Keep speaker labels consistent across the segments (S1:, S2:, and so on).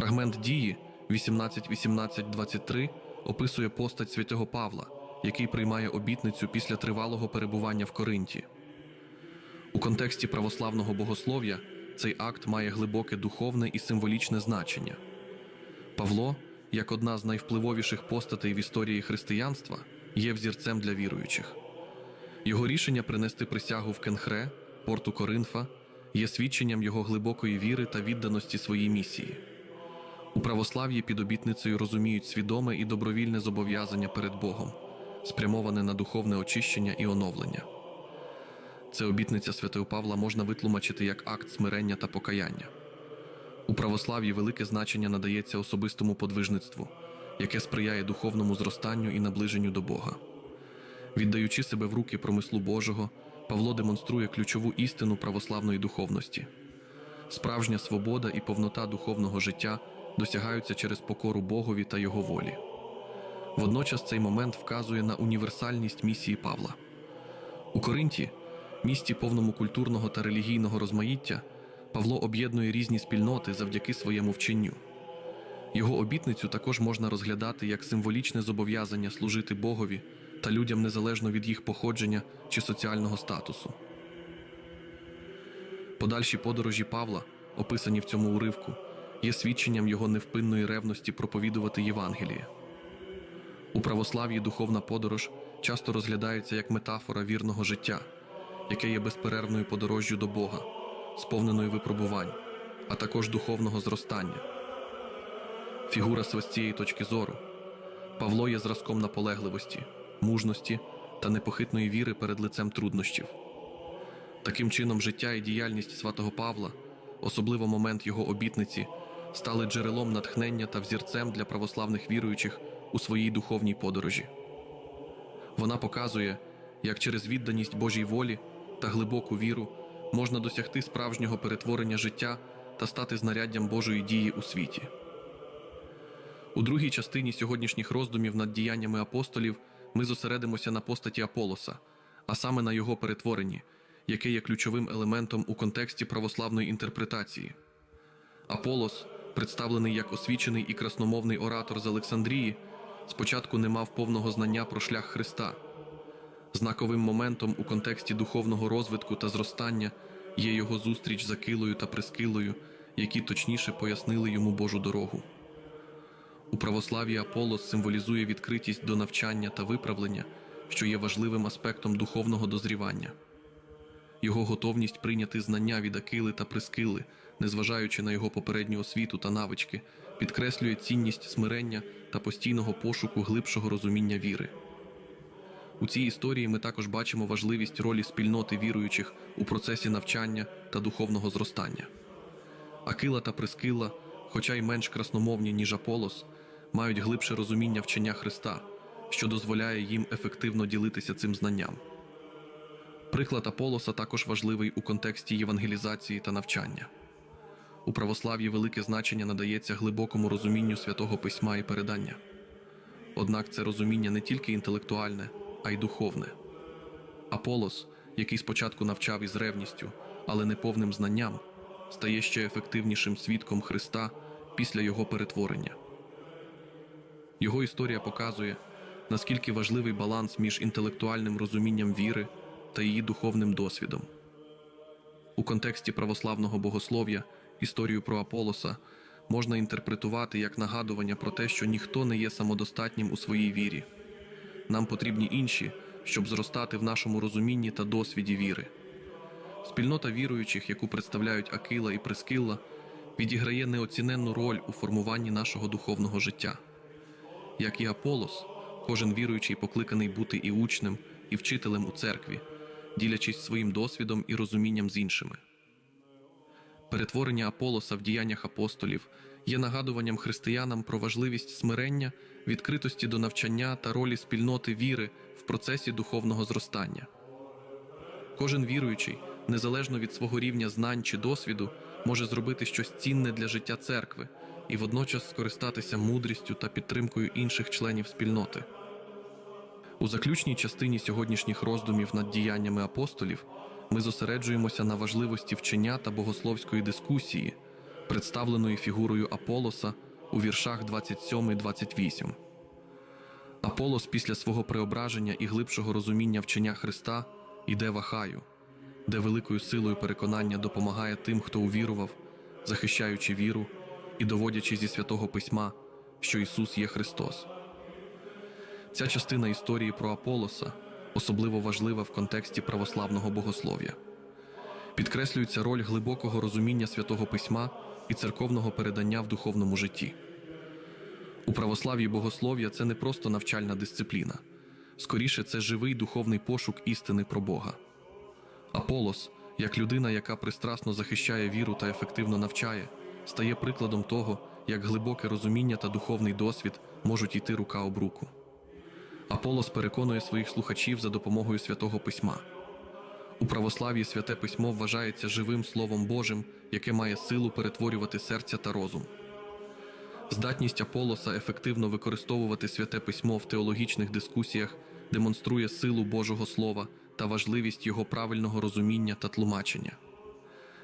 S1: Фрагмент дії 18.18.23 описує постать святого Павла, який приймає обітницю після тривалого перебування в Коринті. У контексті православного богослов'я цей акт має глибоке духовне і символічне значення. Павло, як одна з найвпливовіших постатей в історії християнства, є взірцем для віруючих. Його рішення принести присягу в Кенхре, порту Коринфа, є свідченням його глибокої віри та відданості своїй місії. У православ'ї під обітницею розуміють свідоме і добровільне зобов'язання перед Богом, спрямоване на духовне очищення і оновлення. Це обітниця святого Павла можна витлумачити як акт смирення та покаяння. У православ'ї велике значення надається особистому подвижництву, яке сприяє духовному зростанню і наближенню до Бога. Віддаючи себе в руки промислу Божого, Павло демонструє ключову істину православної духовності. Справжня свобода і повнота духовного життя досягаються через покору Богові та Його волі. Водночас цей момент вказує на універсальність місії Павла. У Коринті, місті повному культурного та релігійного розмаїття, Павло об'єднує різні спільноти завдяки своєму вченню. Його обітницю також можна розглядати як символічне зобов'язання служити Богові та людям незалежно від їх походження чи соціального статусу. Подальші подорожі Павла, описані в цьому уривку, є свідченням його невпинної ревності проповідувати Євангеліє. У православ'ї духовна подорож часто розглядається як метафора вірного життя, яке є безперервною подорожжю до Бога, сповненою випробувань, а також духовного зростання. Фігура з цієї точки зору Павло є зразком наполегливості, мужності та непохитної віри перед лицем труднощів. Таким чином, життя і діяльність святого Павла, особливо момент його обітниці, стали джерелом натхнення та взірцем для православних віруючих у своїй духовній подорожі. Вона показує, як через відданість Божій волі та глибоку віру можна досягти справжнього перетворення життя та стати знаряддям Божої дії у світі. У другій частині сьогоднішніх роздумів над діяннями апостолів ми зосередимося на постаті Аполоса, а саме на його перетворенні, яке є ключовим елементом у контексті православної інтерпретації. Аполос, представлений як освічений і красномовний оратор з Олександрії, спочатку не мав повного знання про шлях Христа. Знаковим моментом у контексті духовного розвитку та зростання є його зустріч з Акилою та Прискилою, які точніше пояснили йому Божу дорогу. У православ'ї Аполос символізує відкритість до навчання та виправлення, що є важливим аспектом духовного дозрівання. Його готовність прийняти знання від Акили та Прискили, незважаючи на його попередню освіту та навички, підкреслює цінність смирення та постійного пошуку глибшого розуміння віри. У цій історії ми також бачимо важливість ролі спільноти віруючих у процесі навчання та духовного зростання. Акила та Прискила, хоча й менш красномовні, ніж Аполос, мають глибше розуміння вчення Христа, що дозволяє їм ефективно ділитися цим знанням. Приклад Аполоса також важливий у контексті євангелізації та навчання. У православ'ї велике значення надається глибокому розумінню святого письма і передання. Однак це розуміння не тільки інтелектуальне, а й духовне. Аполос, який спочатку навчав із ревністю, але не повним знанням, стає ще ефективнішим свідком Христа після його перетворення. Його історія показує, наскільки важливий баланс між інтелектуальним розумінням віри та її духовним досвідом. У контексті православного богослов'я історію про Аполоса можна інтерпретувати як нагадування про те, що ніхто не є самодостатнім у своїй вірі. Нам потрібні інші, щоб зростати в нашому розумінні та досвіді віри. Спільнота віруючих, яку представляють Акила і Прескилла, відіграє неоціненну роль у формуванні нашого духовного життя. Як і Аполос, кожен віруючий покликаний бути і учнем, і вчителем у церкві, ділячись своїм досвідом і розумінням з іншими. Перетворення Аполоса в діяннях апостолів є нагадуванням християнам про важливість смирення, відкритості до навчання та ролі спільноти віри в процесі духовного зростання. Кожен віруючий, незалежно від свого рівня знань чи досвіду, може зробити щось цінне для життя церкви і водночас скористатися мудрістю та підтримкою інших членів спільноти. У заключній частині сьогоднішніх роздумів над діяннями апостолів ми зосереджуємося на важливості вчення та богословської дискусії, представленої фігурою Аполоса у віршах 27-28. Аполос після свого преображення і глибшого розуміння вчення Христа йде в Ахаю, де великою силою переконання допомагає тим, хто увірував, захищаючи віру і доводячи зі святого письма, що Ісус є Христос. Ця частина історії про Аполоса особливо важлива в контексті православного богослов'я. Підкреслюється роль глибокого розуміння святого письма і церковного передання в духовному житті. У православ'ї богослов'я це не просто навчальна дисципліна, скоріше, це живий духовний пошук істини про Бога. Аполос, як людина, яка пристрасно захищає віру та ефективно навчає, стає прикладом того, як глибоке розуміння та духовний досвід можуть йти рука об руку. Аполос переконує своїх слухачів за допомогою святого письма. У православ'ї святе письмо вважається живим Словом Божим, яке має силу перетворювати серця та розум. Здатність Аполоса ефективно використовувати святе письмо в теологічних дискусіях демонструє силу Божого Слова та важливість його правильного розуміння та тлумачення.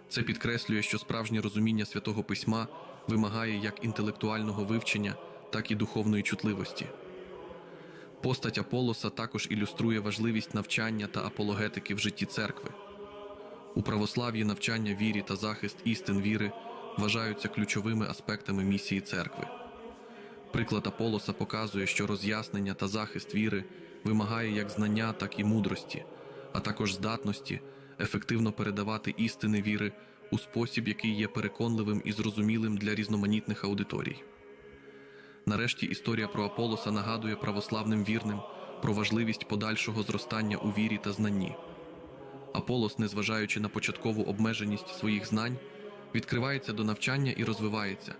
S1: Це підкреслює, що справжнє розуміння святого письма вимагає як інтелектуального вивчення, так і духовної чутливості. Постать Аполоса також ілюструє важливість навчання та апологетики в житті церкви. У православ'ї навчання вірі та захист істин віри вважаються ключовими аспектами місії церкви. Приклад Аполоса показує, що роз'яснення та захист віри вимагає як знання, так і мудрості, а також здатності ефективно передавати істини віри у спосіб, який є переконливим і зрозумілим для різноманітних аудиторій. Нарешті історія про Аполоса нагадує православним вірним про важливість подальшого зростання у вірі та знанні. Аполос, незважаючи на початкову обмеженість своїх знань, відкривається до навчання і розвивається,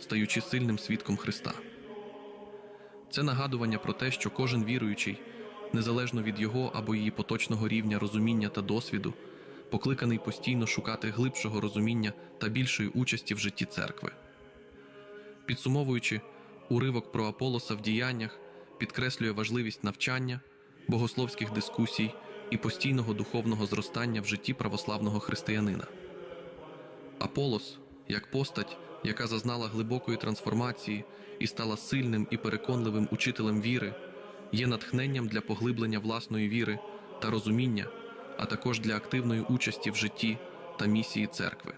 S1: стаючи сильним свідком Христа. Це нагадування про те, що кожен віруючий, незалежно від його або її поточного рівня розуміння та досвіду, покликаний постійно шукати глибшого розуміння та більшої участі в житті церкви. Підсумовуючи, уривок про Аполоса в діяннях підкреслює важливість навчання, богословських дискусій і постійного духовного зростання в житті православного християнина. Аполос, як постать, яка зазнала глибокої трансформації і стала сильним і переконливим учителем віри, є натхненням для поглиблення власної віри та розуміння, а також для активної участі в житті та місії церкви.